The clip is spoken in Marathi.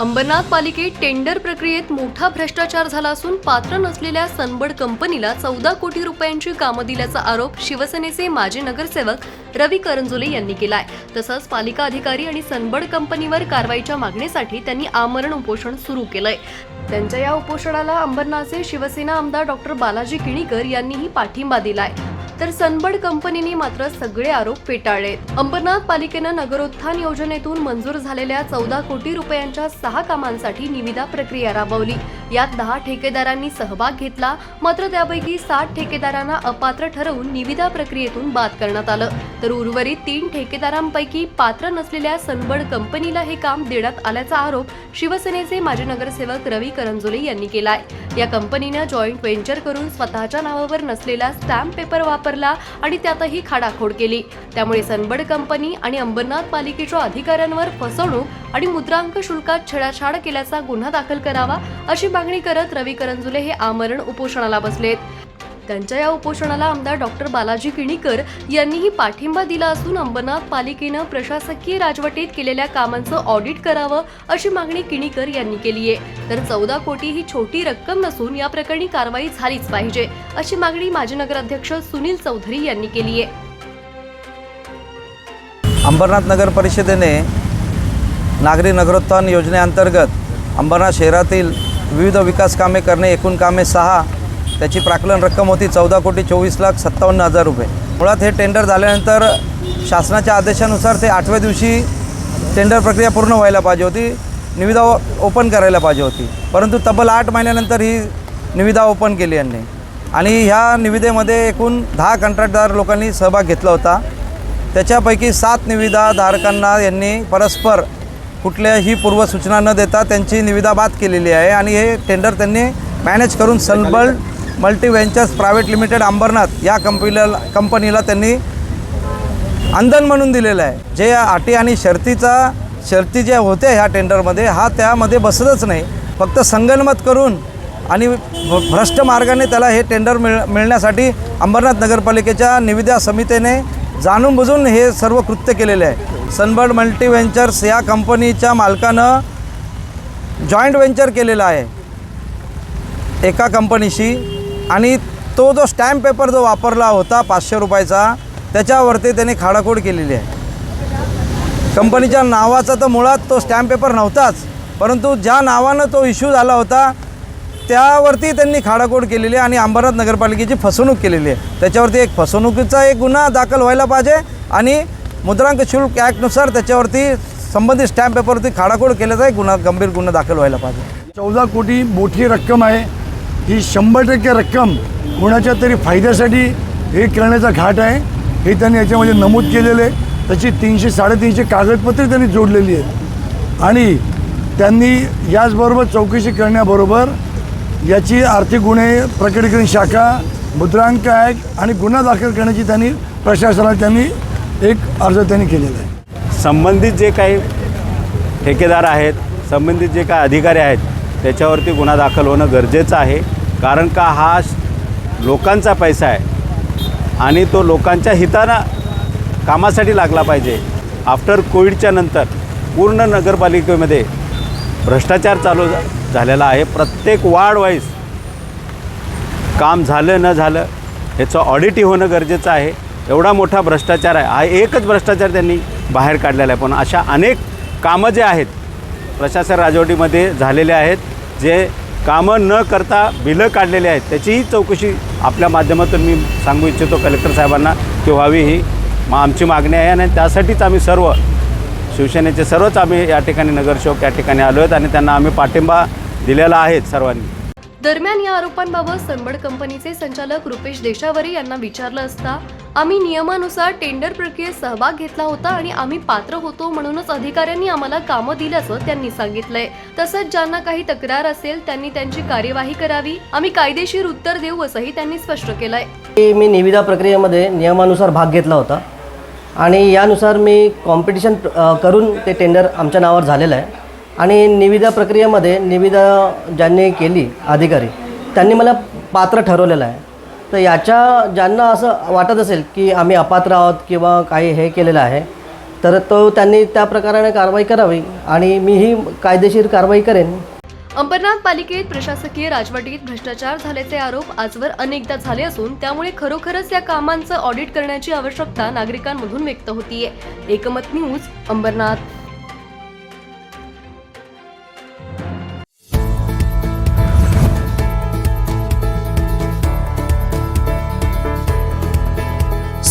अंबरनाथ पालिकेत टेंडर प्रक्रियेत मोठा भ्रष्टाचार झाला असून पात्र नसलेल्या सनबड कंपनीला चौदा कोटी रुपयांची कामं दिल्याचा आरोप शिवसेनेचे माजी नगरसेवक रवी करंजुले यांनी केलाय. तसंच पालिका अधिकारी आणि सनबड कंपनीवर कारवाईच्या मागणीसाठी त्यांनी आमरण उपोषण सुरू केलंय. त्यांच्या या उपोषणाला अंबरनाथचे शिवसेना आमदार डॉक्टर बालाजी किणीकर यांनीही पाठिंबा दिलाय. तर सनबर्ड कंपनीने मात्र सगळे आरोप फेटाळलेत. अंबरनाथ पालिकेनं नगरोत्थान योजनेतून मंजूर झालेल्या चौदा कोटी रुपयांच्या सहा कामांसाठी निविदा प्रक्रिया राबवली. यात दहा ठेकेदारांनी सहभाग घेतला मात्र त्यापैकी सात ठेकेदारांना अपात्र ठरवून निविदा प्रक्रियेतून बाद करण्यात आलं. तर उर्वरित तीन ठेकेदारांपैकी पात्र नसलेल्या सनबड कंपनीला हे काम देण्यात आल्याचा आरोप शिवसेनेचे माजी नगरसेवक रवी करंजोले यांनी केलाय. या कंपनीनं जॉईंट व्हेंचर करून स्वतःच्या नावावर नसलेला स्टॅम्प पेपर वापरला आणि त्यातही खाडाखोड केली. त्यामुळे सनबड कंपनी आणि अंबरनाथ पालिकेच्या अधिकाऱ्यांवर फसवणूक आणि मुद्रांक शुल्कात छेडछाड केल्याचा गुन्हा दाखल करावा अशी मागणी करत रवी करंजुले हे आमरण उपोषणाला बसलेत. त्यांच्या या उपोषणाला आमदार डॉक्टर बालाजी किणीकर यांनीही पाठिंबा दिला असून अंबरनाथ पालिकेनं प्रशासकीय राजवटीत केलेल्या कामांचं ऑडिट करावं अशी मागणी किणीकर यांनी केली आहे. तर चौदा कोटी ही छोटी रक्कम नसून या प्रकरणी कारवाई झालीच पाहिजे अशी मागणी माजी नगराध्यक्ष सुनील चौधरी यांनी केली आहे. अंबरनाथ नगर परिषदेने नागरी नगरोत्थान योजनेअंतर्गत अंबरनाथ शहरातील विविध विकास कामे करणे एकूण कामे सहा त्याची प्राकलन रक्कम होती चौदा कोटी चोवीस लाख सत्तावन्न हजार रुपये. मुळात हे टेंडर झाल्यानंतर शासनाच्या आदेशानुसार ते आठव्या दिवशी टेंडर प्रक्रिया पूर्ण व्हायला पाहिजे होती. निविदा ओ- ओपन करायला पाहिजे होती. परंतु तब्बल आठ महिन्यानंतर ही निविदा ओपन केली यांनी. आणि ह्या निविदेमध्ये एकूण दहा कंत्राटदार लोकांनी सहभाग घेतला होता. त्याच्यापैकी सात निविदा धारकांना यांनी परस्पर कुठल्याही पूर्वसूचना न देता त्यांची निविदा बाद केलेली आहे आणि हे टेंडर त्यांनी मॅनेज करून सनबल multi ventures private limited Ambernath या कंपनीला कंपनीला त्यांनी अंधन म्हणून दिलेलं आहे. जे अटी आणि शर्तीचा शर्ती ज्या होत्या ह्या टेंडरमध्ये हा त्यामध्ये बसतच नाही. फक्त संगनमत करून आणि भ- भ्रष्ट मार्गाने त्याला हे टेंडर मिळ मिळण्यासाठी अंबरनाथ नगरपालिकेच्या निविदा समितीने जाणून बुजून हे सर्व कृत्य केलेले आहे. सनबर्ड मल्टी व्हेंचर्स या कंपनीच्या मालकानं जॉईंट व्हेंचर केलेलं आहे. एका कंपनीशी आणि तो जो स्टॅम्प पेपर जो वापरला होता पाचशे रुपयाचा त्याच्यावरती त्यांनी खाडाखोड केलेली आहे. कंपनीच्या नावाचा तर मुळात तो स्टॅम्प पेपर नव्हताच परंतु ज्या नावानं तो इश्यू झाला होता त्यावरती त्यांनी खाडाखोड केलेली आहे आणि अंबरनाथ नगरपालिकेची फसवणूक केलेली आहे. त्याच्यावरती एक फसवणुकीचा एक गुन्हा दाखल व्हायला पाहिजे आणि मुद्रांक शुल्क ॲक्टनुसार त्याच्यावरती संबंधित स्टॅम्प पेपरवरती खाडाखोड केल्याचा एक गुन्हा गंभीर गुन्हा दाखल व्हायला पाहिजे. चौदा कोटी मोठी रक्कम आहे. ही शंभर टक्के रक्कम कोणाच्या तरी फायद्यासाठी हे करण्याचा घाट आहे. हे त्यांनी याच्यामध्ये नमूद केलेलं आहे. त्याची तीनशे साडेतीनशे कागदपत्रे त्यांनी जोडलेली आहेत. आणि त्यांनी याचबरोबर चौकशी करण्याबरोबर याची आर्थिक गुन्हे प्रकटीकरण शाखा मुद्रांक ॲक्ट आणि गुन्हा दाखल करण्याची त्यांनी प्रशासनाला त्यांनी एक अर्ज त्यांनी केलेला आहे. संबंधित जे काही ठेकेदार आहेत संबंधित जे काही अधिकारी आहेत त्याच्यावरती गुन्हा दाखल होणं गरजेचं आहे. कारण का हा लोकांचा पैसा आहे आणि तो लोकांच्या हितानं कामासाठी लागला पाहिजे. आफ्टर कोविडच्या नंतर पूर्ण नगरपालिकेमध्ये भ्रष्टाचार चालू झा- झालेला आहे. प्रत्येक वार्ड वाईज काम झालं न झालं ह्याचं ऑडिटही होणं गरजेचं आहे. एवढा मोठा भ्रष्टाचार आहे. हा एकच भ्रष्टाचार त्यांनी बाहेर काढलेला आहे. पण अशा अनेक कामं जे आहेत प्रशासन राजवटीमध्ये झालेले आहेत जे कामं न करता बिलं काढलेली आहेत त्याचीही चौकशी आपल्या माध्यमातून मी सांगू इच्छितो कलेक्टर साहेबांना की व्हावी ही मग आमची मागणी आहे आणि त्यासाठीच आम्ही सर्व शिवसेनेचे सर्वच आम्ही या ठिकाणी नगरसेवक या ठिकाणी आलो आहेत आणि त्यांना आम्ही पाठिंबा दिलेला आहे सर्वांनी. दरम्यान या आरोपांबाबत सनबड कंपनीचे संचालक रुपेश देशावरे यांना विचारलं असता आम्ही नियमानुसार टेंडर प्रक्रियेत सहभाग घेतला होता आणि आम्ही पात्र होतो म्हणूनच अधिकाऱ्यांनी आम्हाला कामं दिल्याचं त्यांनी सांगितलंय. तसंच ज्यांना काही तक्रार असेल त्यांनी त्यांची कार्यवाही करावी. आम्ही कायदेशीर उत्तर देऊ असंही त्यांनी स्पष्ट केलंय. मी निविदा प्रक्रियेमध्ये नियमानुसार भाग घेतला होता आणि यानुसार मी कॉम्पिटिशन करून ते टेंडर आमच्या नावावर झालेलं आहे. आणि निविदा प्रक्रियेमध्ये निविदा ज्यांनी केली अधिकारी त्यांनी मला पात्र ठरवलेलं आहे. तर याच्या ज्यांना असं वाटत असेल की आम्ही अपात्र आहोत किंवा काही हे केलेलं आहे तर तो त्यांनी त्या प्रकाराने कारवाई करावी आणि मीही कायदेशीर कारवाई करेन. अंबरनाथ पालिकेत प्रशासकीय राजवटीत भ्रष्टाचार झाल्याचे आरोप आजवर अनेकदा झाले असून त्यामुळे खरोखरच या कामांचं ऑडिट करण्याची आवश्यकता नागरिकांमधून व्यक्त होतीये. एकमत न्यूज अंबरनाथ.